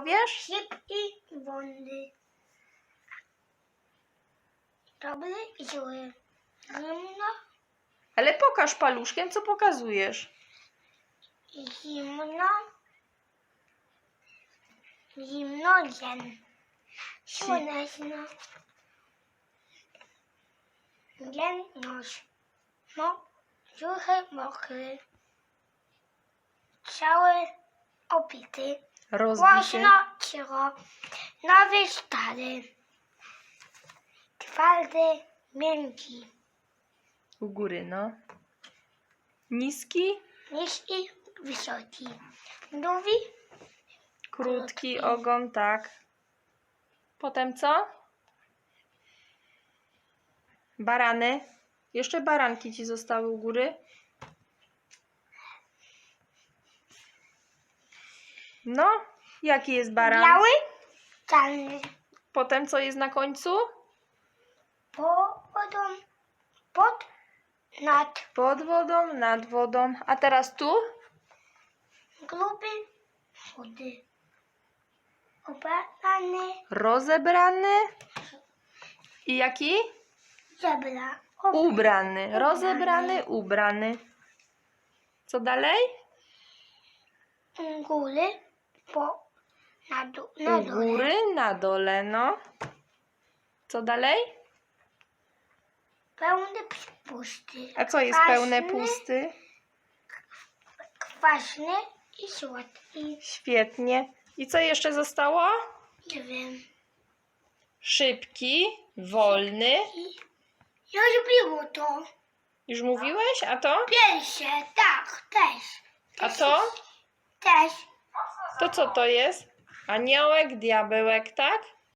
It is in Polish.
powiesz? Szybki, wolny. Dobry i zły. Zimno Ale pokaż paluszkiem, co pokazujesz. i zimno. Zimno dzień. Słoneczno. Dzień noc. Mo, suchy, mokry. Cały opity. Rozbity. Głośno, cicho. Nowy, stary. Twardy, miękki. U góry, no. Niski, Niski, wysoki. Długi, krótki ogon, tak. Potem co? Barany. Jeszcze baranki ci zostały u góry. No, jaki jest baran? biały, czarny. Potem co jest na końcu? Po wodą, pod, nad, Pod wodą, nad wodą. A teraz tu? gruby, chudy. Obrany, Rozebrany. I jaki? zebra. Ubrany. Rozebrany, ubrany. Co dalej? Góry, po, na dół, na U dole. góry, na dole, no. Co dalej? Pełny pusty. A co jest Kwaśny, pełne pusty? Kwaśny i słodki. Świetnie. I co jeszcze zostało? Nie wiem. Szybki, wolny. I ja lubiło to. Już mówiłeś? A to? Pierwsze, tak, też. A to? Też. To co to jest? Aniołek, diabełek, tak?